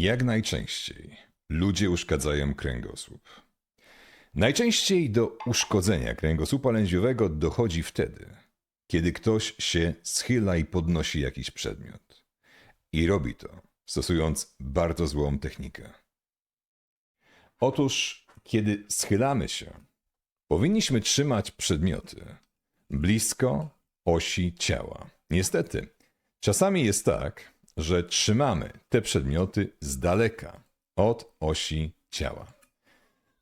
Jak najczęściej ludzie uszkadzają kręgosłup. Najczęściej do uszkodzenia kręgosłupa lędźwiowego dochodzi wtedy, kiedy ktoś się schyla i podnosi jakiś przedmiot. I robi to, stosując bardzo złą technikę. Otóż, kiedy schylamy się, powinniśmy trzymać przedmioty blisko osi ciała. Niestety, czasami jest tak, że trzymamy te przedmioty z daleka od osi ciała.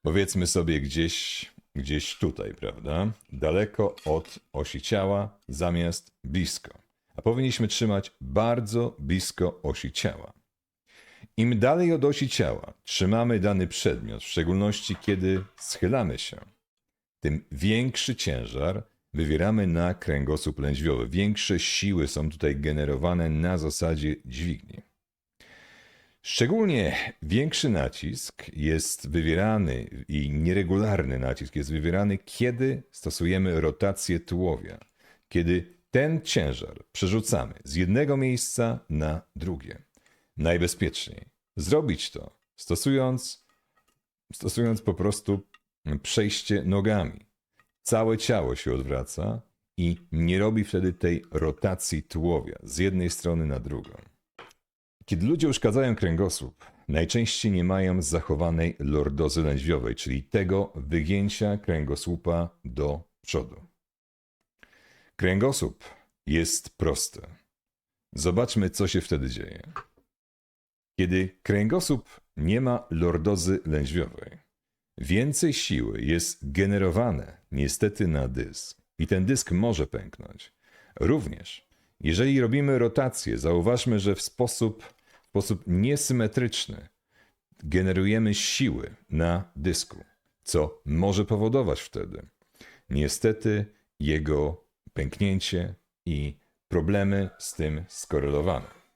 Powiedzmy sobie gdzieś, gdzieś tutaj, prawda? Daleko od osi ciała, zamiast blisko. A powinniśmy trzymać bardzo blisko osi ciała. Im dalej od osi ciała trzymamy dany przedmiot, w szczególności kiedy schylamy się, tym większy ciężar wywieramy na kręgosłup lędźwiowy. Większe siły są tutaj generowane na zasadzie dźwigni. Szczególnie większy nacisk jest wywierany i nieregularny nacisk jest wywierany, kiedy stosujemy rotację tułowia, kiedy ten ciężar przerzucamy z jednego miejsca na drugie. Najbezpieczniej zrobić to stosując, stosując po prostu przejście nogami. Całe ciało się odwraca i nie robi wtedy tej rotacji tułowia z jednej strony na drugą. Kiedy ludzie uszkadzają kręgosłup, najczęściej nie mają zachowanej lordozy lędźwiowej, czyli tego wygięcia kręgosłupa do przodu. Kręgosłup jest prosty. Zobaczmy, co się wtedy dzieje. Kiedy kręgosłup nie ma lordozy lędźwiowej, więcej siły jest generowane niestety na dysk i ten dysk może pęknąć. Również, jeżeli robimy rotację, zauważmy, że w sposób, w sposób niesymetryczny generujemy siły na dysku, co może powodować wtedy niestety jego pęknięcie i problemy z tym skorelowane.